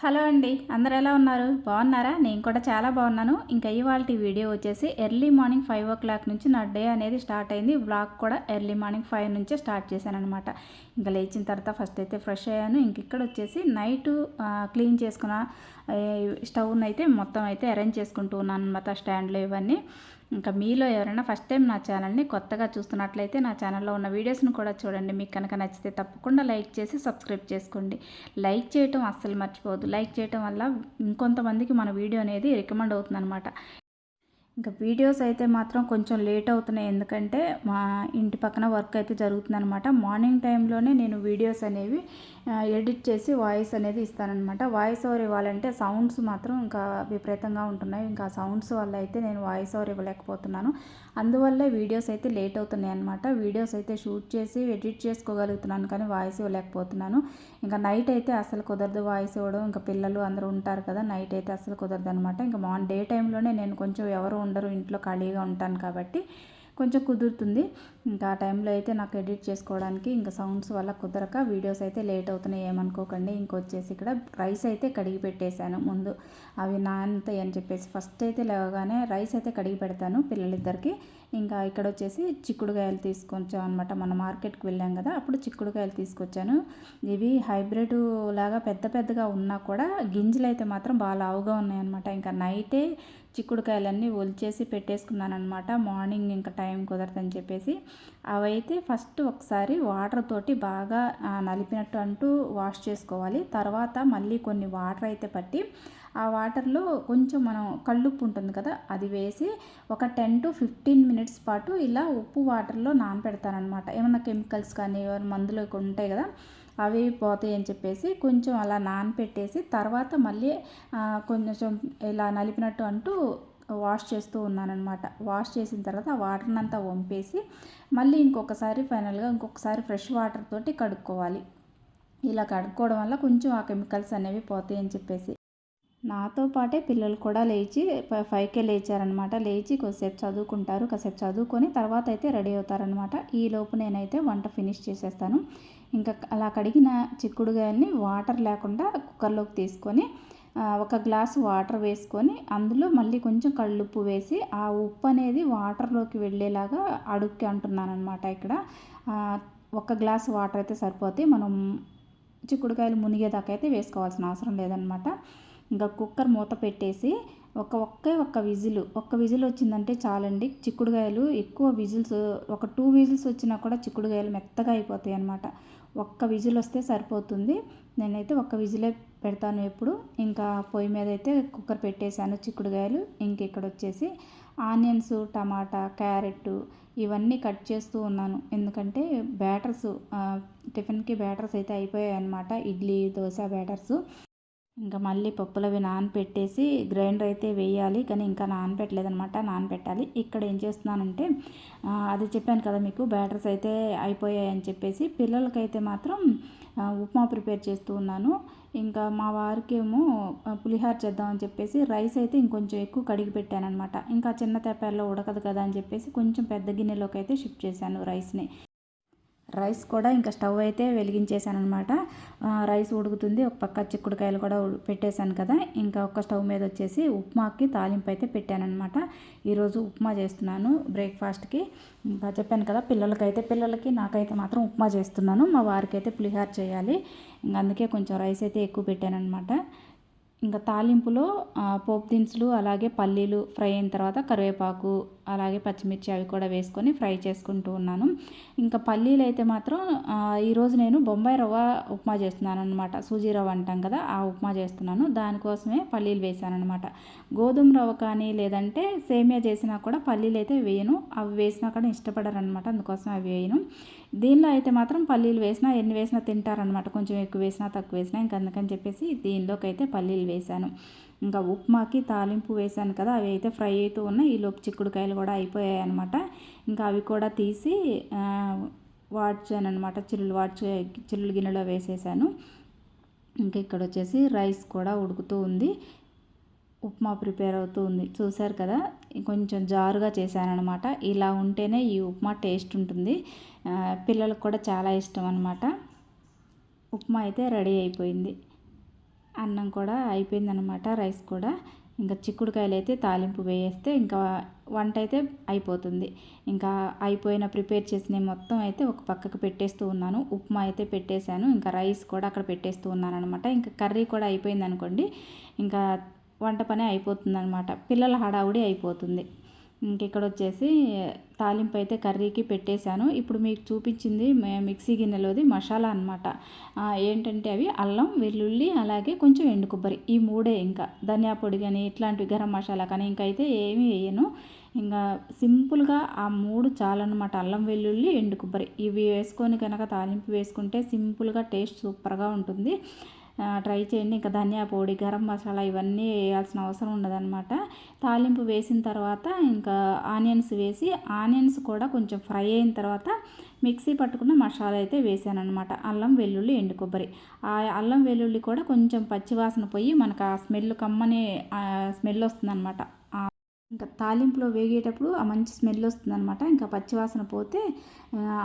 Hello అండి అందరు ఎలా ఉన్నారు? బాగున్నారా? నేను కూడా చాలా బాగున్నాను. ఇంకా ఇవాళ వీడియో వచ్చేసి early morning five o'clock నుంచి నా డే అనేది స్టార్ట్ అయింది. వ్లాగ్ కూడా ఎర్లీ మార్నింగ్ ఫైవ్ నుంచే స్టార్ట్ చేశాను అనమాట ఇంకా లేచిన తర్వాత ఫస్ట్ అయితే ఫ్రెష్ అయ్యాను. ఇంక ఇక్కడ వచ్చేసి నైట్ క్లీన్ చేసుకున్న స్టవ్ని అయితే మొత్తం అయితే అరేంజ్ చేసుకుంటూ ఉన్నాను అనమాట స్టాండ్లు ఇవన్నీ. ఇంకా మీలో ఎవరైనా ఫస్ట్ టైం నా ఛానల్ని కొత్తగా చూస్తున్నట్లయితే నా ఛానల్లో ఉన్న వీడియోస్ని కూడా చూడండి. మీకు కనుక నచ్చితే తప్పకుండా లైక్ చేసి సబ్స్క్రైబ్ చేసుకోండి. లైక్ చేయటం అస్సలు మర్చిపోవద్దు. లైక్ చేయటం వల్ల ఇంకొంతమందికి మన వీడియో అనేది రికమెండ్ అవుతుంది అనమాట ఇంకా వీడియోస్ అయితే మాత్రం కొంచెం లేట్ అవుతున్నాయి. ఎందుకంటే మా ఇంటి పక్కన వర్క్ అయితే జరుగుతుందనమాట మార్నింగ్ టైంలోనే నేను వీడియోస్ అనేవి ఎడిట్ చేసి వాయిస్ అనేది ఇస్తాననమాట వాయిస్ ఓవర్ ఇవ్వాలంటే సౌండ్స్ మాత్రం ఇంకా విపరీతంగా ఉంటున్నాయి. ఇంకా సౌండ్స్ వల్ల అయితే నేను వాయిస్ ఓవర్ ఇవ్వలేకపోతున్నాను. అందువల్లే వీడియోస్ అయితే లేట్ అవుతున్నాయి అనమాట వీడియోస్ అయితే షూట్ చేసి ఎడిట్ చేసుకోగలుగుతున్నాను కానీ వాయిస్ ఇవ్వలేకపోతున్నాను. ఇంకా నైట్ అయితే అసలు కుదరదు వాయిస్ ఇవ్వడం. ఇంకా పిల్లలు అందరూ ఉంటారు కదా నైట్ అయితే అసలు కుదరదు అనమాట ఇంకా మార్నింగ్ డే టైంలోనే నేను కొంచెం ఎవరు ఉండరు ఇంట్లో ఖాళీగా ఉంటాను కాబట్టి కొంచెం కుదురుతుంది. ఇంకా ఆ టైంలో అయితే నాకు ఎడిట్ చేసుకోవడానికి ఇంకా సౌండ్స్ వల్ల కుదరక వీడియోస్ అయితే లేట్ అవుతున్నాయి. ఏమనుకోకండి. ఇంకొచ్చేసి ఇక్కడ రైస్ అయితే కడిగి పెట్టేశాను. ముందు అవి నానతాయి అని చెప్పేసి ఫస్ట్ అయితే లేవగానే రైస్ అయితే కడిగి పెడతాను పిల్లలిద్దరికి. ఇంకా ఇక్కడ వచ్చేసి చిక్కుడుకాయలు తీసుకొచ్చాం అనమాట మన మార్కెట్కి వెళ్ళాం కదా అప్పుడు చిక్కుడుకాయలు తీసుకొచ్చాను. ఇవి హైబ్రిడ్ లాగా పెద్ద పెద్దగా ఉన్నా కూడా గింజలు అయితే మాత్రం బాగా లావుగా ఉన్నాయన్నమాట ఇంకా నైటే చిక్కుడుకాయలన్నీ ఒలిచేసి పెట్టేసుకున్నాను అనమాట మార్నింగ్ ఇంకా టైం కుదరదని చెప్పేసి. అవైతే ఫస్ట్ ఒకసారి వాటర్ తోటి బాగా నలిపినట్టు అంటూ వాష్ చేసుకోవాలి. తర్వాత మళ్ళీ కొన్ని వాటర్ అయితే పట్టి ఆ వాటర్లో కొంచెం మనం కళ్ళుప్పు ఉంటుంది కదా అది వేసి ఒక టెన్ టు ఫిఫ్టీన్ మినిట్స్ పాటు ఇలా ఉప్పు వాటర్లో నానపెడతానమాట ఏమన్నా కెమికల్స్ కానీ ఏమైనా మందులు ఉంటాయి కదా అవి పోతాయి అని చెప్పేసి కొంచెం అలా నానపెట్టేసి తర్వాత మళ్ళీ కొంచెం ఇలా నలిపినట్టు అంటూ వాష్ చేస్తూ ఉన్నానమాట వాష్ చేసిన తర్వాత ఆ వాటర్ని అంతా వంపేసి మళ్ళీ ఇంకొకసారి ఫైనల్గా ఇంకొకసారి ఫ్రెష్ వాటర్ తోటి కడుక్కోవాలి. ఇలా కడుక్కోవడం వల్ల కొంచెం ఆ కెమికల్స్ అనేవి పోతాయి అని చెప్పేసి. నాతో పాటే పిల్లలు కూడా లేచి ఫైవ్కే లేచారనమాట లేచి కొద్దిసేపు చదువుకుంటారు కాసేపు చదువుకొని తర్వాత అయితే రెడీ అవుతారనమాట ఈ లోపు నేనైతే వంట ఫినిష్ చేసేస్తాను. ఇంకా అలా కడిగిన చిక్కుడుగాయల్ని వాటర్ లేకుండా కుక్కర్లోకి తీసుకొని ఒక గ్లాస్ వాటర్ వేసుకొని అందులో మళ్ళీ కొంచెం కళ్ళుప్పు వేసి ఆ ఉప్పు అనేది వాటర్లోకి వెళ్ళేలాగా అడుక్కి అంటున్నాను అనమాట ఇక్కడ ఒక గ్లాస్ వాటర్ అయితే సరిపోతే మనం చిక్కుడుకాయలు మునిగేదాకా అయితే వేసుకోవాల్సిన అవసరం లేదనమాట ఇంకా కుక్కర్ మూత పెట్టేసి ఒక ఒక్కే ఒక్క విజిల్ ఒక్క విజిల్ వచ్చిందంటే చాలండి. చిక్కుడుకాయలు ఎక్కువ విజిల్స్ ఒక టూ విజిల్స్ వచ్చినా కూడా చిక్కుడుగాయలు మెత్తగా అయిపోతాయి అనమాట ఒక్క విజిల్ వస్తే సరిపోతుంది. నేనైతే ఒక్క విజిలే పెడతాను ఎప్పుడు. ఇంకా పొయ్యి మీద అయితే కుక్కర్ పెట్టేశాను చిక్కుడుకాయలు. ఇంక ఇక్కడ వచ్చేసి ఆనియన్స్ టమాటా క్యారెట్ ఇవన్నీ కట్ చేస్తూ ఉన్నాను. ఎందుకంటే బ్యాటర్స్ టిఫిన్కి బ్యాటర్స్ అయితే అయిపోయాయి అనమాట ఇడ్లీ దోశ బ్యాటర్స్. ఇంకా మళ్ళీ పప్పులవి నానపెట్టేసి గ్రైండర్ అయితే వేయాలి కానీ ఇంకా నానపెట్టలేదనమాట నానపెట్టాలి. ఇక్కడ ఏం చేస్తున్నానంటే అది చెప్పాను కదా మీకు బ్యాటర్స్ అయితే అయిపోయాయి అని చెప్పేసి పిల్లలకైతే మాత్రం ఉప్మా ప్రిపేర్ చేస్తూ ఉన్నాను. ఇంకా మా వారికేమో పులిహార చేద్దామని చెప్పేసి రైస్ అయితే ఇంకొంచెం ఎక్కువ కడిగి పెట్టానమాట ఇంకా చిన్న తెప్పాల్లో ఉడకదు కదా అని చెప్పేసి కొంచెం పెద్ద గిన్నెలోకి అయితే షిఫ్ట్ చేశాను రైస్ని. రైస్ కూడా ఇంకా స్టవ్ అయితే వెలిగించేసాను అనమాట రైస్ ఉడుకుతుంది. ఒక పక్క చిక్కుడుకాయలు కూడా పెట్టేశాను కదా. ఇంకా ఒక స్టవ్ మీద వచ్చేసి ఉప్మాకి తాలింపు అయితే పెట్టానమాట ఈరోజు ఉప్మా చేస్తున్నాను బ్రేక్ఫాస్ట్కి. ఇంకా చెప్పాను కదా పిల్లలకైతే పిల్లలకి నాకైతే మాత్రం ఉప్మా చేస్తున్నాను. మా వారికి అయితే పులిహార చేయాలి. ఇంకా అందుకే కొంచెం రైస్ అయితే ఎక్కువ పెట్టాను అనమాట ఇంకా తాలింపులో పోపు దినుసులు అలాగే పల్లీలు ఫ్రై అయిన తర్వాత కరివేపాకు అలాగే పచ్చిమిర్చి అవి కూడా వేసుకొని ఫ్రై చేసుకుంటూ ఉన్నాను. ఇంకా పల్లీలు అయితే మాత్రం ఈరోజు నేను బొంబాయి రవ్వ ఉప్మా చేస్తున్నాను అనమాట సూజీ రవ్వ అంటాం కదా ఆ ఉప్మా చేస్తున్నాను. దానికోసమే పల్లీలు వేసాను అనమాట గోధుమ రవ్వ కానీ లేదంటే సేమియా చేసినా కూడా పల్లీలు అయితే వేయను. అవి వేసినా కూడా ఇష్టపడరు అనమాట అందుకోసం అవి వేయను. దీనిలో అయితే మాత్రం పల్లీలు వేసినా ఎన్ని వేసినా తింటారనమాట కొంచెం ఎక్కువ వేసినా తక్కువ వేసినా ఇంకా అందుకని చెప్పేసి దీనిలోకి అయితే పల్లీలు వేసాను ఇంకా ఉప్మాకి తాలింపు వేసాను కదా అవి అయితే ఫ్రై అవుతూ ఉన్నాయి. ఈలోపు చిక్కుడుకాయలు కూడా అయిపోయాయి అనమాట ఇంకా అవి కూడా తీసి వాడ్చాను అనమాట చిల్లులు వాడ్చే చిల్లులు గిన్నెలో వేసేసాను. ఇంకా ఇక్కడ వచ్చేసి రైస్ కూడా ఉడుకుతూ ఉంది. ఉప్మా ప్రిపేర్ అవుతూ ఉంది. చూశారు కదా కొంచెం జారుగా చేశానమాట ఇలా ఉంటేనే ఈ ఉప్మా టేస్ట్ ఉంటుంది. పిల్లలకు కూడా చాలా ఇష్టం అనమాట ఉప్మా అయితే రెడీ అయిపోయింది. అన్నం కూడా అయిపోయిందనమాట రైస్ కూడా. ఇంకా చిక్కుడుకాయలు అయితే తాలింపు వేయేస్తే ఇంకా వంట అయితే అయిపోతుంది. ఇంకా అయిపోయిన ప్రిపేర్ చేసిన మొత్తం అయితే ఒక పక్కకు పెట్టేస్తూ ఉన్నాను. ఉప్మా అయితే పెట్టేశాను. ఇంకా రైస్ కూడా అక్కడ పెట్టేస్తూ ఉన్నాను అనమాట ఇంకా కర్రీ కూడా అయిపోయింది అనుకోండి ఇంకా వంట పని అయిపోతుంది అనమాట పిల్లల హడావుడి అయిపోతుంది. ఇక్కడ వచ్చేసి తాలింపు అయితే కర్రీకి పెట్టేశాను. ఇప్పుడు మీకు చూపించింది మిక్సీ గిన్నెలోది మసాలా అనమాట ఏంటంటే అవి అల్లం వెల్లుల్లి అలాగే కొంచెం ఎండు కొబ్బరి ఈ మూడే ఇంకా. ధనియా పొడి కానీ ఇట్లాంటివి గరం మసాలా కానీ ఇంకా అయితే ఏమీ వేయను. ఇంకా సింపుల్గా ఆ మూడు చాలన్నమాట. అల్లం వెల్లుల్లి ఎండు కొబ్బరి. ఇవి వేసుకొని కనుక తాలింపు వేసుకుంటే సింపుల్గా టేస్ట్ సూపర్గా ఉంటుంది. ట్రై చేయండి. ఇంకా ధనియా పొడి గరం మసాలా ఇవన్నీ వేయాల్సిన అవసరం ఉండదన్నమాట. తాలింపు వేసిన తర్వాత ఇంకా ఆనియన్స్ వేసి ఆనియన్స్ కూడా కొంచెం ఫ్రై అయిన తర్వాత మిక్సీ పట్టుకున్న మసాలా అయితే వేసాను అనమాట అల్లం వెల్లుల్లి ఎండు కొబ్బరి. ఆ అల్లం వెల్లుల్లి కూడా కొంచెం పచ్చివాసన పోయి మనకు ఆ స్మెల్ కమ్మని స్మెల్ వస్తుందన్నమాట. ఇంకా తాలింపులో వేగేటప్పుడు ఆ మంచి స్మెల్ వస్తుందన్నమాట. ఇంకా పచ్చివాసన పోతే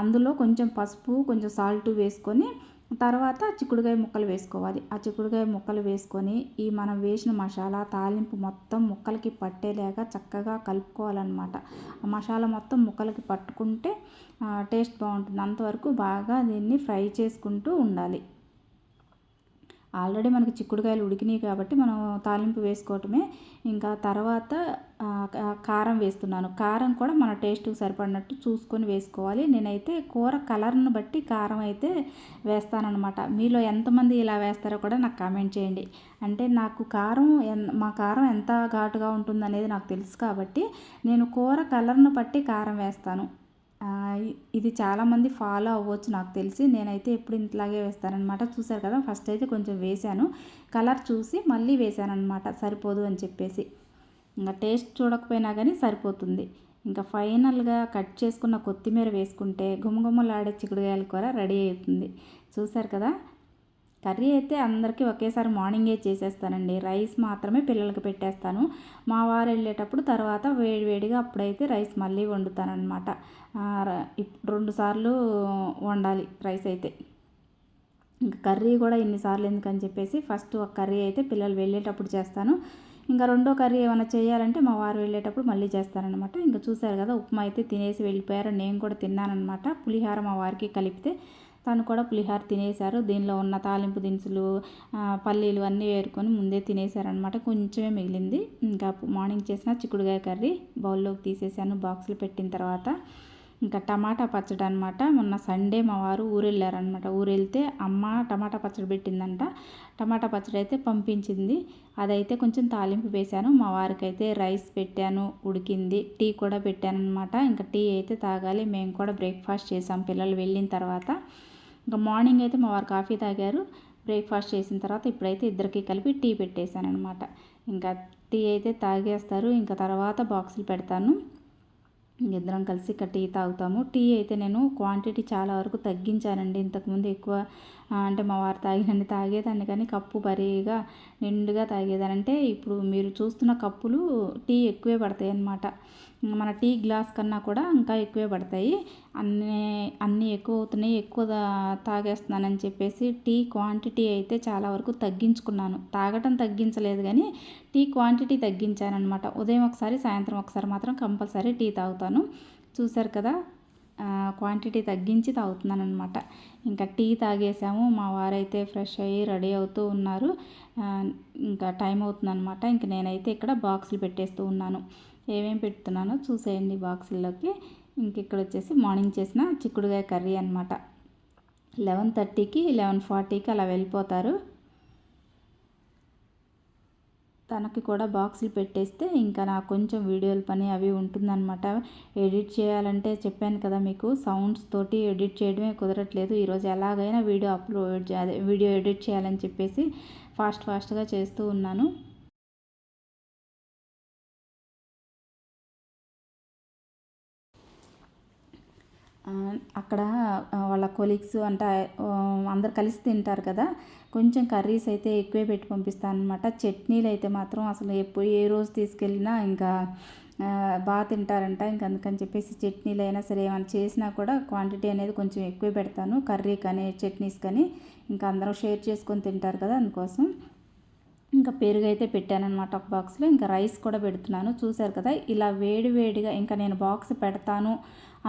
అందులో కొంచెం పసుపు కొంచెం సాల్ట్ వేసుకొని తర్వాత చిక్కుడుకాయ ముక్కలు వేసుకోవాలి. ఆ చిక్కుడుకాయ ముక్కలు వేసుకొని ఈ మనం వేసిన మసాలా తాలింపు మొత్తం ముక్కలకి పట్టేలాగా చక్కగా కలుపుకోవాలన్నమాట. ఆ మసాలా మొత్తం ముక్కలకి పట్టుకుంటే టేస్ట్ బాగుంటుంది. అంతవరకు బాగా దీన్ని ఫ్రై చేసుకుంటూ ఉండాలి. ఆల్రెడీ మనకి చిక్కుడుకాయలు ఉడికినాయి కాబట్టి మనం తాలింపు వేసుకోవటమే. ఇంకా తర్వాత కారం వేస్తున్నాను. కారం కూడా మన టేస్ట్కి సరిపడినట్టు చూసుకొని వేసుకోవాలి. నేనైతే కూర కలర్ను బట్టి కారం అయితే వేస్తానన్నమాట. మీలో ఎంతమంది ఇలా వేస్తారో కూడా నాకు కామెంట్ చేయండి. అంటే నాకు కారం మా కారం ఎంత ఘాటుగా ఉంటుందనేది నాకు తెలుసు కాబట్టి నేను కూర కలర్ను బట్టి కారం వేస్తాను. ఇది చాలామంది ఫాలో అవ్వచ్చు నాకు తెలిసి. నేనైతే ఎప్పుడు ఇంతలాగే వేస్తానమాట చూసారు కదా ఫస్ట్ అయితే కొంచెం వేశాను. కలర్ చూసి మళ్ళీ వేశానమాట సరిపోదు అని చెప్పేసి. ఇంకా టేస్ట్ చూడకపోయినా కానీ సరిపోతుంది. ఇంకా ఫైనల్గా కట్ చేసుకున్న కొత్తిమీర వేసుకుంటే గుమగుమలాడే చిక్కుడుగాయల కూర రెడీ అవుతుంది. చూసారు కదా? కర్రీ అయితే అందరికీ ఒకేసారి మార్నింగే చేసేస్తానండి. రైస్ మాత్రమే పిల్లలకి పెట్టేస్తాను. మా వారు వెళ్ళేటప్పుడు తర్వాత వేడి వేడిగా అప్పుడైతే రైస్ మళ్ళీ వండుతానమాట రెండు సార్లు వండాలి రైస్ అయితే. ఇంకా కర్రీ కూడా ఇన్నిసార్లు ఎందుకని చెప్పేసి ఫస్ట్ ఒక కర్రీ అయితే పిల్లలు వెళ్ళేటప్పుడు చేస్తాను. ఇంకా రెండో కర్రీ ఏమైనా చేయాలంటే మా వారు వెళ్ళేటప్పుడు మళ్ళీ చేస్తారనమాట ఇంకా చూశారు కదా ఉప్మా అయితే తినేసి వెళ్ళిపోయారు. నేను కూడా తిన్నానమాట పులిహార మా వారికి కలిపితే తను కూడా పులిహార తినేశారు. దీనిలో ఉన్న తాలింపు దినుసులు పల్లీలు అన్నీ వేరుకొని ముందే తినేశారనమాట కొంచెమే మిగిలింది. ఇంకా మార్నింగ్ చేసిన చిక్కుడుగాయ కర్రీ బౌల్లోకి తీసేసాను బాక్సులు పెట్టిన తర్వాత. ఇంకా టమాటా పచ్చడి అనమాట మొన్న సండే మా వారు ఊరెళ్ళారనమాట ఊరెళ్తే అమ్మ టమాటా పచ్చడి పెట్టిందంట. టమాటా పచ్చడి అయితే పంపించింది. అదైతే కొంచెం తాలింపు వేశాను. మా వారికి అయితే రైస్ పెట్టాను ఉడికింది. టీ కూడా పెట్టాను అనమాట ఇంకా టీ అయితే తాగాలి. మేము కూడా బ్రేక్ఫాస్ట్ చేసాం పిల్లలు వెళ్ళిన తర్వాత. ఇంకా మార్నింగ్ అయితే మా వారు కాఫీ తాగారు. బ్రేక్ఫాస్ట్ చేసిన తర్వాత ఇప్పుడైతే ఇద్దరికి కలిపి టీ పెట్టేశాను అనమాట ఇంకా టీ అయితే తాగేస్తారు. ఇంకా తర్వాత బాక్సులు పెడతాను. ఇద్దరం కలిసి ఇక్కడ టీ తాగుతాము. టీ అయితే నేను క్వాంటిటీ చాలా వరకు తగ్గించానండి. ఇంతకుముందు ఎక్కువ అంటే మా వారు తాగినండి తాగేదాన్ని కానీ కప్పు బరీగా నిండుగా తాగేదాన్ని. అంటే ఇప్పుడు మీరు చూస్తున్న కప్పులు టీ ఎక్కువే పడతాయి అన్నమాట. మన టీ గ్లాస్ కన్నా కూడా ఇంకా ఎక్కువే పడతాయి. అన్నీ అన్నీ ఎక్కువ అవుతున్నాయి ఎక్కువ తాగేస్తున్నానని చెప్పేసి టీ క్వాంటిటీ అయితే చాలా వరకు తగ్గించుకున్నాను. తాగటం తగ్గించలేదు కానీ టీ క్వాంటిటీ తగ్గించాను అనమాట ఉదయం ఒకసారి సాయంత్రం ఒకసారి మాత్రం కంపల్సరీ టీ తాగుతాను. చూసారు కదా? క్వాంటిటీ తగ్గించి తాగుతున్నాను అనమాట ఇంకా టీ తాగేసాము. మా వారైతే ఫ్రెష్ అయ్యి రెడీ అవుతూ ఉన్నారు. ఇంకా టైం అవుతుందనమాట ఇంక నేనైతే ఇక్కడ బాక్సులు పెట్టేస్తూ ఉన్నాను. ఏమేమి పెడుతున్నానో చూసేయండి బాక్సుల్లోకి ఇంక ఇక్కడ వచ్చేసి మార్నింగ్ చేసిన చిక్కుడుగాయ కర్రీ అనమాట లెవెన్ థర్టీకి లెవెన్ ఫార్టీకి అలా వెళ్ళిపోతారు. తనకి కూడా బాక్సులు పెట్టేస్తే ఇంకా నాకు కొంచెం వీడియోల పని అవి ఉంటుందన్నమాట. ఎడిట్ చేయాలంటే చెప్పాను కదా మీకు సౌండ్స్ తోటి ఎడిట్ చేయడమే కుదరట్లేదు. ఈరోజు ఎలాగైనా వీడియో అప్లోడ్ అదే వీడియో ఎడిట్ చేయాలని చెప్పేసి ఫాస్ట్ ఫాస్ట్గా చేస్తూ ఉన్నాను. అక్కడ వాళ్ళ కొలీగ్స్ అంటే అందరు కలిసి తింటారు కదా కొంచెం కర్రీస్ అయితే ఎక్కువే పెట్టి పంపిస్తాను అనమాట చట్నీలు అయితే మాత్రం అసలు ఎప్పుడు ఏ రోజు తీసుకెళ్ళినా ఇంకా బాగా తింటారంట. ఇంక అందుకని చెప్పేసి చట్నీలు అయినా సరే ఏమైనా చేసినా కూడా క్వాంటిటీ అనేది కొంచెం ఎక్కువే పెడతాను. కర్రీ కానీ చట్నీస్ కానీ ఇంకా అందరూ షేర్ చేసుకొని తింటారు కదా అందుకోసం. పెరుగు అయితే పెట్టానమాట ఒక బాక్స్లో ఇంకా రైస్ కూడా పెడుతున్నాను. చూశారు కదా ఇలా వేడివేడిగా ఇంకా నేను బాక్స్ పెడతాను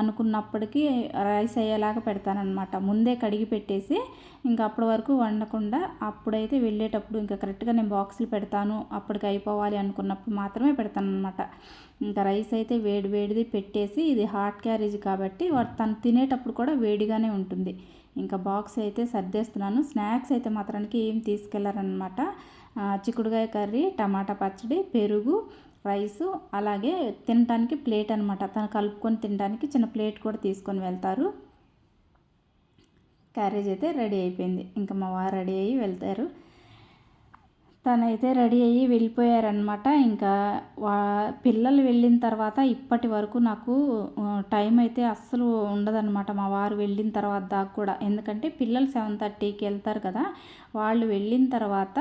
అనుకున్నప్పటికీ రైస్ అయ్యేలాగా పెడతానమాట ముందే కడిగి పెట్టేసి ఇంకా అప్పటి వరకు వండకుండా అప్పుడైతే వెళ్ళేటప్పుడు ఇంకా కరెక్ట్గా నేను బాక్సులు పెడతాను అప్పటికి అయిపోవాలి అనుకున్నప్పుడు మాత్రమే పెడతానమాట ఇంకా రైస్ అయితే వేడి వేడిది పెట్టేసి ఇది హాట్ క్యారేజ్ కాబట్టి తను తినేటప్పుడు కూడా వేడిగానే ఉంటుంది. ఇంకా బాక్స్ అయితే సర్దేస్తున్నాను. స్నాక్స్ అయితే మాత్రానికి ఏం తీసుకెళ్ళారనమాట చిక్కుడుగాయ కర్రీ టమాటా పచ్చడి పెరుగు రైసు అలాగే తినడానికి ప్లేట్ అనమాట తను కలుపుకొని తినడానికి చిన్న ప్లేట్ కూడా తీసుకొని వెళ్తారు. క్యారేజ్ అయితే రెడీ అయిపోయింది. ఇంకా మా వారు రెడీ అయ్యి వెళ్తారు. తనైతే రెడీ అయ్యి వెళ్ళిపోయారనమాట ఇంకా వా పిల్లలు వెళ్ళిన తర్వాత ఇప్పటి వరకు నాకు టైం అయితే అస్సలు ఉండదన్నమాట మా వారు వెళ్ళిన తర్వాత దాకా కూడా. ఎందుకంటే పిల్లలు సెవెన్ థర్టీకి వెళ్తారు కదా. వాళ్ళు వెళ్ళిన తర్వాత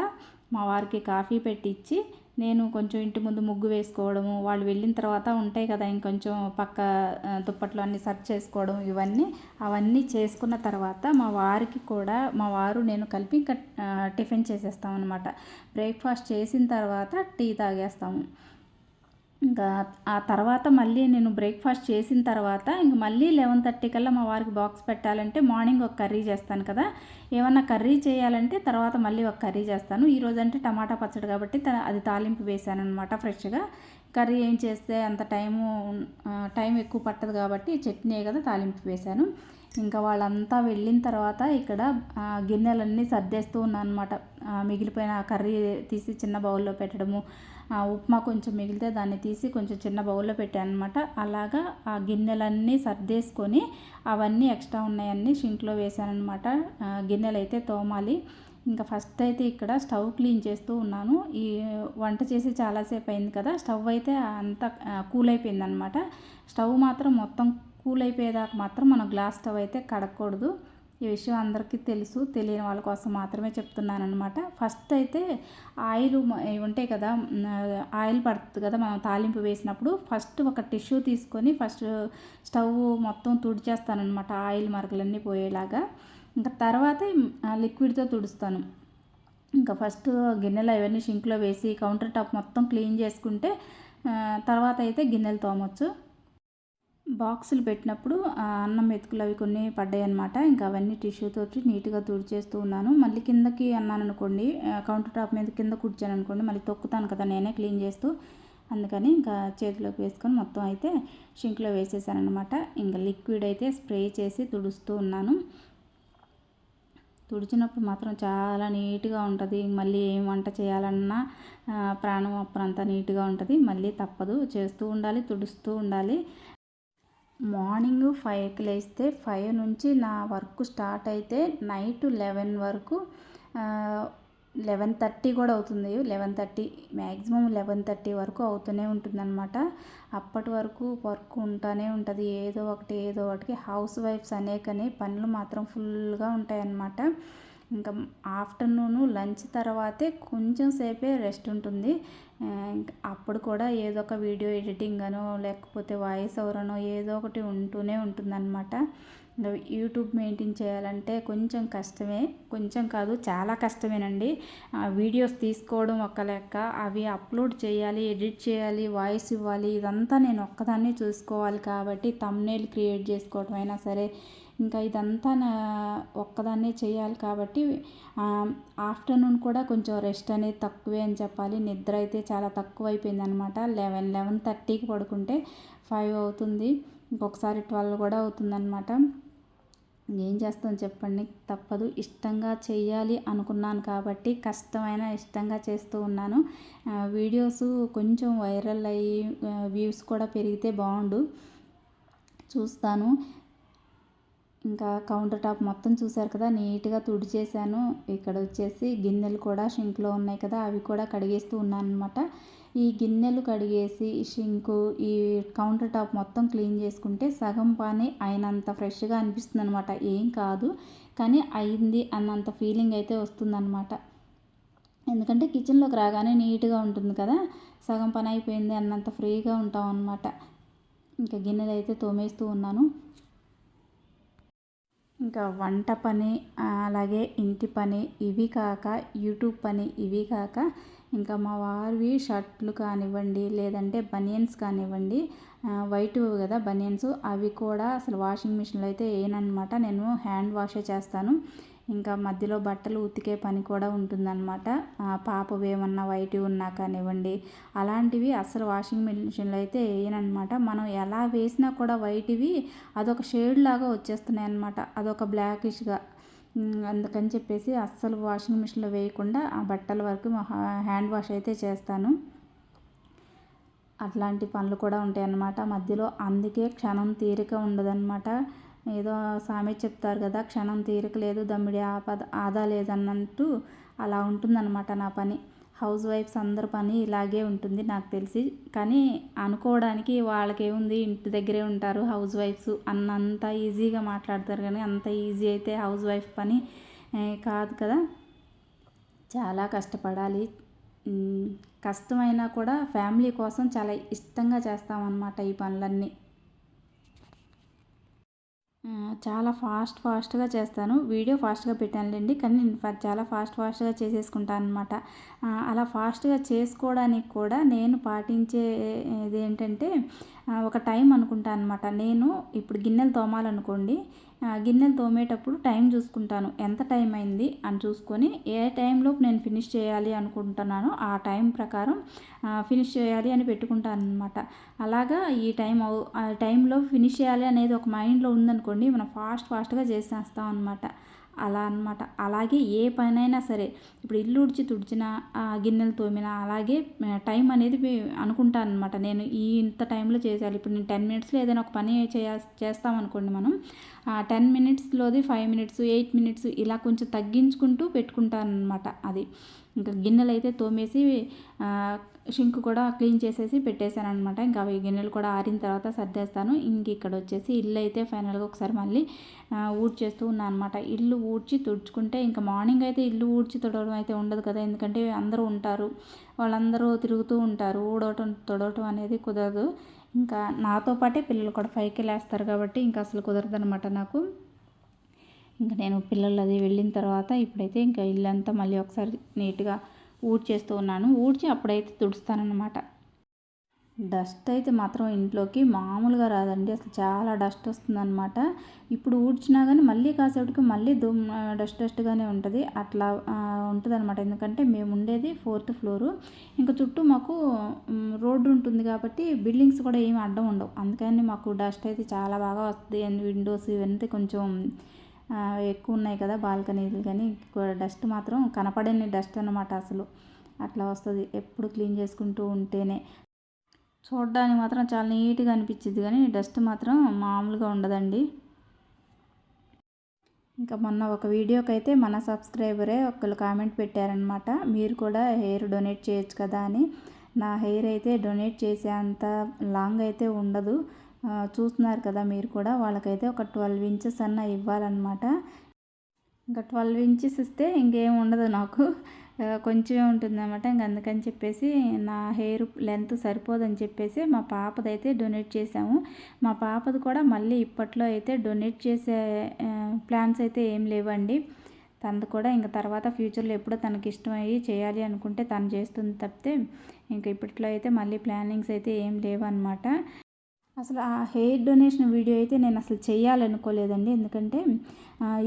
మా వారికి కాఫీ పెట్టించి నేను కొంచెం ఇంటి ముందు ముగ్గు వేసుకోవడము వాళ్ళు వెళ్ళిన తర్వాత ఉంటాయి కదా ఇంకొంచెం పక్క దుప్పట్లు అన్నీ సర్చ్ చేసుకోవడం ఇవన్నీ అవన్నీ చేసుకున్న తర్వాత మా వారికి కూడా మా వారు నేను కలిపి ఇంకా టిఫిన్ చేసేస్తాం అనమాట బ్రేక్ఫాస్ట్ చేసిన తర్వాత టీ తాగేస్తాము. ఇంకా ఆ తర్వాత మళ్ళీ నేను బ్రేక్ఫాస్ట్ చేసిన తర్వాత ఇంక మళ్ళీ లెవెన్ థర్టీ కల్లా మా వారికి బాక్స్ పెట్టాలంటే మార్నింగ్ ఒక కర్రీ చేస్తాను కదా. ఏమన్నా కర్రీ చేయాలంటే తర్వాత మళ్ళీ ఒక కర్రీ చేస్తాను. ఈరోజు అంటే టమాటా పచ్చడి కాబట్టి అది తాలింపు వేసాను అనమాట ఫ్రెష్గా. కర్రీ ఏం చేస్తే అంత టైము టైం ఎక్కువ పట్టదు కాబట్టి చట్నీ కదా తాలింపు వేశాను ఇంకా వాళ్ళంతా వెళ్ళిన తర్వాత ఇక్కడ గిన్నెలన్నీ సర్దేస్తూ ఉన్నాను అనమాట మిగిలిపోయిన కర్రీ తీసి చిన్న బౌల్లో పెట్టడము ఉప్మా కొంచెం మిగిలితే దాన్ని తీసి కొంచెం చిన్న బౌల్లో పెట్టాను అనమాట అలాగా ఆ గిన్నెలన్నీ సర్దేసుకొని అవన్నీ ఎక్స్ట్రా ఉన్నాయన్నీ షింక్లో వేసాను అనమాట గిన్నెలు అయితే తోమాలి. ఇంకా ఫస్ట్ అయితే ఇక్కడ స్టవ్ క్లీన్ చేస్తూ ఉన్నాను. ఈ వంట చేసి చాలాసేపు అయింది కదా స్టవ్ అయితే అంత కూల్ అయిపోయింది అనమాట స్టవ్ మాత్రం మొత్తం కూల్ అయిపోయేదాకా మాత్రం మనం గ్లాస్ స్టవ్ అయితే కడగకూడదు ఈ విషయం అందరికీ తెలుసు తెలియని వాళ్ళ కోసం మాత్రమే చెప్తున్నాను అనమాట ఫస్ట్ అయితే ఆయిల్ ఉంటాయి కదా ఆయిల్ పడుతుంది కదా మనం తాలింపు వేసినప్పుడు ఫస్ట్ ఒక టిష్యూ తీసుకొని ఫస్ట్ స్టవ్ మొత్తం తుడిచేస్తానమాట ఆయిల్ మరకలన్నీ పోయేలాగా. ఇంకా తర్వాత లిక్విడ్తో తుడుస్తాను. ఇంకా ఫస్ట్ గిన్నెలు అవన్నీ షింక్లో వేసి కౌంటర్ టాప్ మొత్తం క్లీన్ చేసుకుంటే తర్వాత అయితే గిన్నెలు తోమొచ్చు. బాక్సులు పెట్టినప్పుడు అన్నం మెతుకులు అవి కొన్ని పడ్డాయి అనమాట ఇంకా అవన్నీ టిష్యూతో నీట్గా తుడిచేస్తూ ఉన్నాను. మళ్ళీ కిందకి అన్నాను అనుకోండి కౌంటర్ టాప్ మీద కింద కూర్చాను అనుకోండి మళ్ళీ తొక్కుతాను కదా నేనే క్లీన్ చేస్తూ. అందుకని ఇంకా చేతిలోకి వేసుకొని మొత్తం అయితే షింక్లో వేసేసానమాట ఇంకా లిక్విడ్ అయితే స్ప్రే చేసి తుడుస్తూ ఉన్నాను. తుడిచినప్పుడు మాత్రం చాలా నీట్గా ఉంటుంది. మళ్ళీ ఏం వంట చేయాలన్నా ప్రాణం అప్పుడంతా నీట్గా ఉంటుంది. మళ్ళీ తప్పదు. చేస్తూ ఉండాలి తుడుస్తూ ఉండాలి. మార్నింగ్ ఫైవ్కి లేస్తే ఫైవ్ నుంచి నా వర్క్ స్టార్ట్ అయితే నైట్ లెవెన్ వరకు లెవెన్ థర్టీ కూడా అవుతుంది. Eleven thirty maximum eleven thirty వరకు అవుతూనే ఉంటుందన్నమాట. అప్పటి వరకు వర్క్ ఉంటూనే ఉంటుంది. ఏదో ఒకటి ఏదో ఒకటి హౌస్ వైఫ్స్ అనేకనే పనులు మాత్రం ఫుల్గా ఉంటాయన్నమాట. ఇంకా ఆఫ్టర్నూను లంచ్ తర్వాతే కొంచెం సేపే రెస్ట్ ఉంటుంది. అప్పుడు కూడా ఏదో ఒక వీడియో ఎడిటింగ్ అనో లేకపోతే వాయిస్ ఓవర్ ఏదో ఒకటి ఉంటూనే ఉంటుందన్నమాట. యూట్యూబ్ మెయింటైన్ చేయాలంటే కొంచెం కష్టమే. కొంచెం కాదు చాలా కష్టమేనండి. వీడియోస్ తీసుకోవడం ఒక లెక్క అవి అప్లోడ్ చేయాలి ఎడిట్ చేయాలి వాయిస్ ఇవ్వాలి ఇదంతా నేను ఒక్కదాన్నే చూసుకోవాలి కాబట్టి తమ్నేల్ క్రియేట్ చేసుకోవడం అయినా సరే ఇంకా ఇదంతా నా ఒక్కదాన్నే చేయాలి కాబట్టి ఆఫ్టర్నూన్ కూడా కొంచెం రెస్ట్ అనేది తక్కువే అని చెప్పాలి. నిద్ర అయితే చాలా తక్కువ అయిపోయింది అనమాట లెవెన్ లెవెన్ థర్టీకి పడుకుంటే ఫైవ్ అవుతుంది. ఇంకొకసారి ట్వెల్వ్ కూడా అవుతుందన్నమాట ఏం చేస్తాం చెప్పండి? తప్పదు. ఇష్టంగా చేయాలి అనుకున్నాను కాబట్టి కష్టమైన ఇష్టంగా చేస్తూ ఉన్నాను. వీడియోస్ కొంచెం వైరల్ అయ్యి వ్యూస్ కూడా పెరిగితే బాగుండు. చూస్తాను. ఇంకా కౌంటర్ టాప్ మొత్తం చూసారు కదా నీట్గా తుడిచేసాను ఇక్కడ వచ్చేసి గిన్నెలు కూడా షింక్లో ఉన్నాయి కదా అవి కూడా కడిగేస్తూ ఉన్నాను అనమాట ఈ గిన్నెలు కడిగేసి షింకు ఈ కౌంటర్ టాప్ మొత్తం క్లీన్ చేసుకుంటే సగం పని అయినంత ఫ్రెష్గా అనిపిస్తుంది అనమాట ఏం కాదు కానీ అయింది అన్నంత ఫీలింగ్ అయితే వస్తుందన్నమాట. ఎందుకంటే కిచెన్లోకి రాగానే నీట్గా ఉంటుంది కదా సగం పని అయిపోయింది అన్నంత ఫ్రీగా ఉంటాం అనమాట ఇంకా గిన్నెలు అయితే తోమేస్తూ ఉన్నాను. ఇంకా వంట పని అలాగే ఇంటి పని ఇవి కాక యూట్యూబ్ పని ఇవి కాక ఇంకా మా వారివి షర్ట్లు కానివ్వండి లేదంటే బనియన్స్ కానివ్వండి వైట్ కదా బనియన్స్ అవి కూడా అసలు వాషింగ్ మిషన్లో అయితే వేయనమాట నేను హ్యాండ్ వాషే చేస్తాను. ఇంకా మధ్యలో బట్టలు ఉతికే పని కూడా ఉంటుందన్నమాట. పాపవి ఏమన్నా వైట్ ఉన్నా కానివ్వండి అలాంటివి అసలు వాషింగ్ మిషన్లో అయితే వేయనమాట మనం ఎలా వేసినా కూడా వైట్వి అదొక షేడ్ లాగా వచ్చేస్తున్నాయి అనమాట అదొక బ్లాకిష్గా. అందుకని చెప్పేసి అస్సలు వాషింగ్ మిషన్లో వేయకుండా ఆ బట్టల వరకు హ్యాండ్ వాష్ అయితే చేస్తాను. అట్లాంటి పనులు కూడా ఉంటాయి అన్నమాట మధ్యలో అందుకే క్షణం తీరిక ఉండదన్నమాట. ఏదో సామెత చెప్తారు కదా క్షణం తీరిక లేదు దమ్మిడి ఆపద ఆదా లేదన్నట్టు అలా ఉంటుందన్నమాట నా పని. హౌస్ వైఫ్స్ అందరి పని ఇలాగే ఉంటుంది నాకు తెలిసి. కానీ అనుకోవడానికి వాళ్ళకేముంది ఇంటి దగ్గరే ఉంటారు హౌస్ వైఫ్స్ అన్నంత ఈజీగా మాట్లాడతారు కానీ అంత ఈజీ అయితే హౌస్ వైఫ్ పని కాదు కదా. చాలా కష్టపడాలి. కష్టమైనా కూడా ఫ్యామిలీ కోసం చాలా ఇష్టంగా చేస్తామన్నమాట ఈ పనులన్నీ. చాలా ఫాస్ట్ ఫాస్ట్గా చేస్తాను. వీడియో ఫాస్ట్గా పెట్టానులేండి కానీ నేను చాలా ఫాస్ట్ ఫాస్ట్గా చేసేసుకుంటాను అనమాట అలా ఫాస్ట్గా చేసుకోవడానికి కూడా నేను పాటించే ఇది ఏంటంటే ఒక టైం అనుకుంటాను అనమాట నేను ఇప్పుడు గిన్నెలు తోమాలనుకోండి గిన్నెలు తోమేటప్పుడు టైం చూసుకుంటాను. ఎంత టైం అయింది అని చూసుకొని ఏ టైంలోపు నేను ఫినిష్ చేయాలి అనుకుంటున్నానో ఆ టైం ప్రకారం ఫినిష్ చేయాలి అని పెట్టుకుంటాను అనమాట అలాగా ఈ టైం ఆ టైంలో ఫినిష్ చేయాలి అనేది ఒక మైండ్లో ఉందనుకోండి మనం ఫాస్ట్ ఫాస్ట్గా చేసేస్తాం అనమాట అలా అనమాట అలాగే ఏ పనైనా సరే ఇప్పుడు ఇల్లు ఉడిచి తుడిచినా ఆ గిన్నెలు తోమినా అలాగే టైం అనేది అనుకుంటాను అనమాట నేను ఈ ఇంత టైంలో చేసేయాలి. ఇప్పుడు నేను టెన్ మినిట్స్లో ఏదైనా ఒక పని చేయ చేస్తామనుకోండి మనం టెన్ మినిట్స్లోది ఫైవ్ మినిట్స్ ఎయిట్ మినిట్స్ ఇలా కొంచెం తగ్గించుకుంటూ పెట్టుకుంటాను అనమాట అది. ఇంకా గిన్నెలు అయితే తోమేసి షింక్ కూడా క్లీన్ చేసేసి పెట్టేశాను అనమాట ఇంకా అవి గిన్నెలు కూడా ఆరిన తర్వాత సర్దేస్తాను. ఇంక ఇక్కడ వచ్చేసి ఇల్లు అయితే ఫైనల్గా ఒకసారి మళ్ళీ ఊడ్ ఊడ్చేస్తూ ఉన్నాను అనమాట ఇల్లు ఊడ్చి తుడుచుకుంటే ఇంకా మార్నింగ్ అయితే ఇల్లు ఊడ్చి తుడవడం అయితే ఉండదు కదా. ఎందుకంటే అందరూ ఉంటారు. వాళ్ళందరూ తిరుగుతూ ఉంటారు. ఊడవటం తుడవటం అనేది కుదరదు. ఇంకా నాతో పాటే పిల్లలు కూడా పైకి లేస్తారు కాబట్టి ఇంకా అసలు కుదరదు అనమాట నాకు. ఇంకా నేను పిల్లలు అది వెళ్ళిన తర్వాత ఇప్పుడైతే ఇంకా ఇల్లంతా మళ్ళీ ఒకసారి నీట్గా ఊడ్చేస్తూ ఉన్నాను. ఊడ్చి అప్పుడైతే తుడుస్తానన్నమాట. డస్ట్ అయితే మాత్రం ఇంట్లోకి మామూలుగా రాదండి. అసలు చాలా డస్ట్ వస్తుందన్నమాట. ఇప్పుడు ఊడ్చినా కానీ మళ్ళీ కాసేపటికి మళ్ళీ దుమ్ డస్ట్ డస్ట్గానే ఉంటుంది. అట్లా ఉంటుందన్నమాట. ఎందుకంటే మేము ఉండేది ఫోర్త్ ఫ్లోరు. ఇంకా చుట్టూ మాకు రోడ్డు ఉంటుంది కాబట్టి బిల్డింగ్స్ కూడా ఏమి అడ్డం ఉండవు. అందుకని మాకు డస్ట్ అయితే చాలా బాగా వస్తుంది. అండ్ విండోస్ ఇవన్నీ కొంచెం ఎక్కువ ఉన్నాయి కదా బాల్కనీలు కానీ డస్ట్ మాత్రం కనపడని డస్ట్ అనమాట అసలు. అట్లా వస్తుంది. ఎప్పుడు క్లీన్ చేసుకుంటూ ఉంటేనే. చూడడానికి మాత్రం చాలా నీట్గా అనిపించింది కానీ డస్ట్ మాత్రం మామూలుగా ఉండదండి. ఇంకా మొన్న ఒక వీడియోకి అయితే మన సబ్స్క్రైబరే ఒకళ్ళు కామెంట్ పెట్టారనమాట మీరు కూడా హెయిర్ డొనేట్ చేయొచ్చు కదా అని. నా హెయిర్ అయితే డొనేట్ చేసే అంత లాంగ్ అయితే ఉండదు. చూస్తున్నారు కదా మీరు కూడా వాళ్ళకైతే ఒక ట్వెల్వ్ ఇంచెస్ అన్న ఇవ్వాలన్నమాట. ఇంకా ట్వెల్వ్ ఇంచెస్ ఇస్తే ఇంకేం ఉండదు నాకు. కొంచెమే ఉంటుందన్నమాట. ఇంక అందుకని చెప్పేసి నా హెయిర్ లెంత్ సరిపోదని చెప్పేసి మా పాపదైతే డొనేట్ చేసాము మా పాపది కూడా మళ్ళీ ఇప్పట్లో అయితే డొనేట్ చేసే ప్లాన్స్ అయితే ఏం లేవండి. తనది కూడా ఇంక తర్వాత ఫ్యూచర్లో ఎప్పుడో తనకి ఇష్టమయ్యి చేయాలి అనుకుంటే తను చేస్తుంది తప్పితే ఇంకా ఇప్పట్లో అయితే మళ్ళీ ప్లానింగ్స్ అయితే ఏం లేవన్నమాట. అసలు ఆ హెయిర్ డొనేషన్ వీడియో అయితే నేను అసలు చేయాలనుకోలేదండి ఎందుకంటే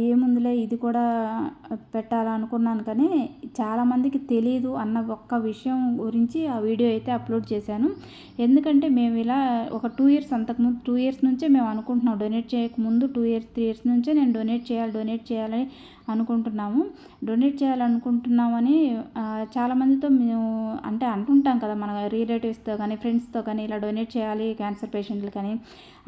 ఏముందిలే ఇది కూడా పెట్టాలనుకున్నాను కానీ చాలామందికి తెలియదు అన్న ఒక్క విషయం గురించి ఆ వీడియో అయితే అప్లోడ్ చేశాను. ఎందుకంటే మేము ఇలా ఒక టూ ఇయర్స్ అంతకుముందు టూ ఇయర్స్ నుంచే మేము అనుకుంటున్నాం డొనేట్ చేయకముందు టూ ఇయర్స్ త్రీ ఇయర్స్ నుంచే నేను డొనేట్ చేయాలి డొనేట్ చేయాలని అనుకుంటున్నాము. డొనేట్ చేయాలనుకుంటున్నామని చాలామందితో మేము అంటే అంటుంటాం కదా మన రిలేటివ్స్తో కానీ ఫ్రెండ్స్తో కానీ ఇలా డొనేట్ చేయాలి క్యాన్సర్ పేషెంట్లు కానీ.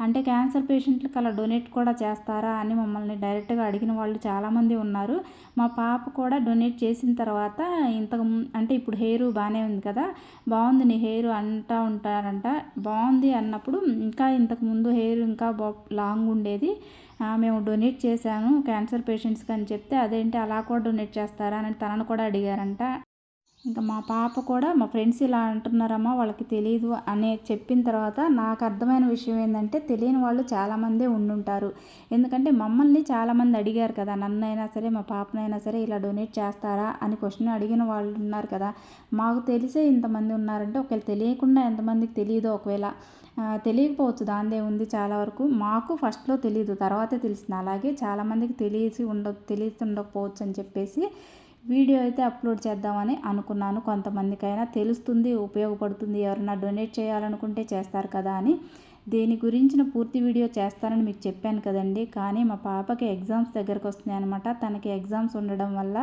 అంటే క్యాన్సర్ పేషెంట్లకు అలా డొనేట్ కూడా చేస్తారా అని మమ్మల్ని డైరెక్ట్గా అడిగిన వాళ్ళు చాలామంది ఉన్నారు. మా పాప కూడా డొనేట్ చేసిన తర్వాత ఇంతకు అంటే ఇప్పుడు హెయిర్ బాగానే ఉంది కదా బాగుంది నీ హెయిర్ అంటా ఉంటారంట. బాగుంది అన్నప్పుడు ఇంకా ఇంతకు ముందు హెయిర్ ఇంకా బా లాంగ్ ఉండేది. మేము డొనేట్ చేశాము క్యాన్సర్ పేషెంట్స్కి అని చెప్తే అదేంటి అలా కూడా డొనేట్ చేస్తారా? అని తనను కూడా అడిగారంట. ఇంకా మా పాప కూడా మా ఫ్రెండ్స్ ఇలా అంటున్నారమ్మా వాళ్ళకి తెలియదు అనే చెప్పిన తర్వాత నాకు అర్థమైన విషయం ఏంటంటే తెలియని వాళ్ళు చాలామందే ఉండుంటారు. ఎందుకంటే మమ్మల్ని చాలామంది అడిగారు కదా నన్నైనా సరే మా పాపనైనా సరే ఇలా డొనేట్ చేస్తారా? అని క్వశ్చన్ అడిగిన వాళ్ళు ఉన్నారు కదా. మాకు తెలిసే ఇంతమంది ఉన్నారంటే ఒకవేళ తెలియకుండా ఎంతమందికి తెలియదో ఒకవేళ తెలియకపోవచ్చు. దాందే ఉంది చాలా వరకు. మాకు ఫస్ట్లో తెలియదు తర్వాతే తెలిసింది. అలాగే చాలామందికి తెలిసి ఉండ తెలియతుండకపోవచ్చు అని చెప్పేసి వీడియో అయితే అప్లోడ్ చేద్దామని అనుకున్నాను. కొంతమందికైనా తెలుస్తుంది ఉపయోగపడుతుంది. ఎవరైనా డొనేట్ చేయాలనుకుంటే చేస్తారు కదా అని. దీని గురించిన పూర్తి వీడియో చేస్తానని మీకు చెప్పాను కదండి. కానీ మా పాపకి ఎగ్జామ్స్ దగ్గరకు వస్తున్నాయి అనమాట తనకి ఎగ్జామ్స్ ఉండడం వల్ల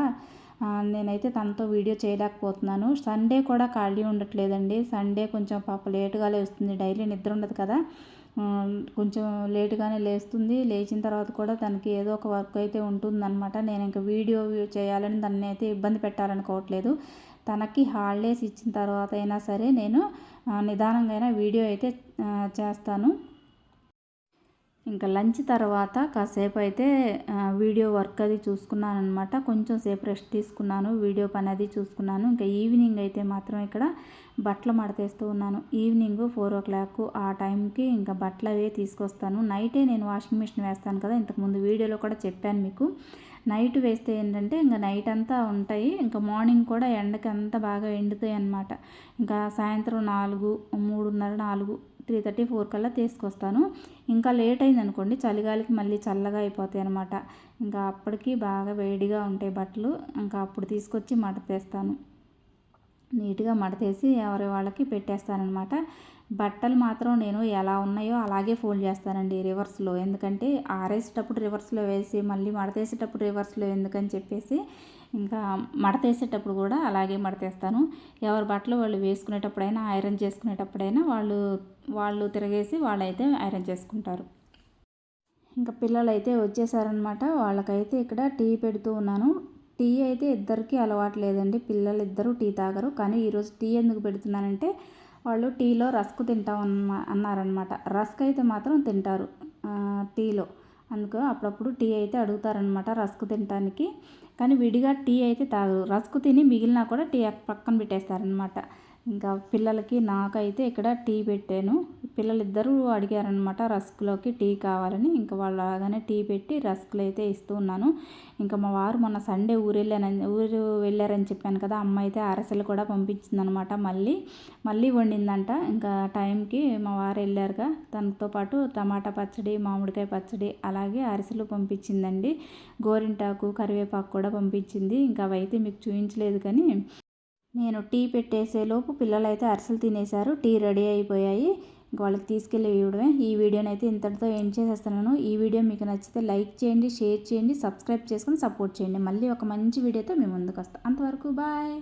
నేనైతే తనతో వీడియో చేయలేకపోతున్నాను. సండే కూడా ఖాళీ ఉండట్లేదండి. సండే కొంచెం పాప లేటుగా లేస్తుంది. డైలీ నిద్ర ఉండదు కదా. కొంచెం లేటుగానే లేస్తుంది. లేచిన తర్వాత కూడా తనకి ఏదో ఒక వర్క్ అయితే ఉంటుందన్నమాట. నేను ఇంకా వీడియో చేయాలని దాన్ని అయితే ఇబ్బంది పెట్టాలనుకోవట్లేదు. తనకి హాలిడేస్ ఇచ్చిన తర్వాత అయినా సరే నేను నిదానంగా అయినా వీడియో అయితే చేస్తాను. ఇంకా లంచ్ తర్వాత కాసేపు అయితే వీడియో వర్క్ అది చూసుకున్నాను అనమాట కొంచెం సేపు రెస్ట్ తీసుకున్నాను వీడియో పని అది చూసుకున్నాను. ఇంకా ఈవినింగ్ అయితే మాత్రం ఇక్కడ బట్టలు మడతేస్తూ ఉన్నాను. ఈవినింగ్ ఫోర్ ఓ క్లాక్ ఆ టైంకి ఇంకా బట్టలు అవే తీసుకొస్తాను. నైటే నేను వాషింగ్ మిషన్ వేస్తాను కదా ఇంతకుముందు వీడియోలో కూడా చెప్పాను మీకు. నైట్ వేస్తే ఏంటంటే ఇంకా నైట్ అంతా ఉంటాయి. ఇంకా మార్నింగ్ కూడా ఎండకి అంతా బాగా ఎండుతాయి అనమాట ఇంకా సాయంత్రం నాలుగు మూడున్నర నాలుగు త్రీ థర్టీ ఫోర్ కల్లా తీసుకొస్తాను. ఇంకా లేట్ అయింది అనుకోండి చలిగాలికి మళ్ళీ చల్లగా అయిపోతాయి అనమాట ఇంకా అప్పటికి బాగా వేడిగా ఉంటాయి బట్టలు ఇంకా అప్పుడు తీసుకొచ్చి మడతేస్తాను. నీట్గా మడతేసి ఎవరి వాళ్ళకి పెట్టేస్తానమాట బట్టలు మాత్రం నేను ఎలా ఉన్నాయో అలాగే ఫోల్డ్ చేస్తానండి రివర్స్లో. ఎందుకంటే ఆరేసేటప్పుడు రివర్స్లో వేసి మళ్ళీ మడతేసేటప్పుడు రివర్స్లో ఎందుకని చెప్పేసి ఇంకా మడతేసేటప్పుడు కూడా అలాగే మడతేస్తాను. ఎవరి బట్టలు వాళ్ళు వేసుకునేటప్పుడైనా ఐరన్ చేసుకునేటప్పుడైనా వాళ్ళు వాళ్ళు తిరగేసి వాళ్ళైతే ఐరన్ చేసుకుంటారు. ఇంకా పిల్లలైతే వచ్చేసారనమాట వాళ్ళకైతే ఇక్కడ టీ పెడుతూ ఉన్నాను. టీ అయితే ఇద్దరికీ అలవాటు లేదండి. పిల్లలు ఇద్దరు టీ తాగరు. కానీ ఈరోజు టీ ఎందుకు పెడుతున్నానంటే వాళ్ళు టీలో రస్క్ తింటాం అన్నారనమాట రస్క్ అయితే మాత్రం తింటారు టీలో. అందుకు అప్పుడప్పుడు టీ అయితే అడుగుతారనమాట రస్క్ తినటానికి. కానీ విడిగా టీ అయితే తాగరు. రస్క్ తిని మిగిలినా కూడా టీ పక్కన పెట్టేస్తారనమాట ఇంకా పిల్లలకి నాకైతే ఇక్కడ టీ పెట్టాను. పిల్లలిద్దరూ అడిగారనమాట రస్క్లోకి టీ కావాలని. ఇంకా వాళ్ళు అలాగానే టీ పెట్టి రస్క్లు అయితే ఇస్తూ ఉన్నాను. ఇంకా మా వారు మొన్న సండే ఊరు వెళ్ళానని ఊరు వెళ్ళారని చెప్పాను కదా అమ్మ అయితే అరసలు కూడా పంపించిందనమాట మళ్ళీ మళ్ళీ వండిందంట. ఇంకా టైంకి మా వారు వెళ్ళారుగా. తనతో పాటు టమాటా పచ్చడి మామిడికాయ పచ్చడి అలాగే అరిసెలు పంపించిందండి. గోరింటాకు కరివేపాకు కూడా పంపించింది. ఇంకా అవైతే మీకు చూపించలేదు కానీ నేను టీ పెట్టేసేలోపు పిల్లలైతే అరిసెలు తినేశారు. టీ రెడీ అయిపోయాయి. వాళ్ళకి తీసుకెళ్ళి ఇవ్వడమే. ఈ వీడియోని అయితే ఇంతటితో ఏం చేసేస్తున్నాను. ఈ వీడియో మీకు నచ్చితే లైక్ చేయండి షేర్ చేయండి సబ్స్క్రైబ్ చేసుకొని సపోర్ట్ చేయండి. మళ్ళీ ఒక మంచి వీడియోతో మేము ముందుకు వస్తాం. అంతవరకు బాయ్.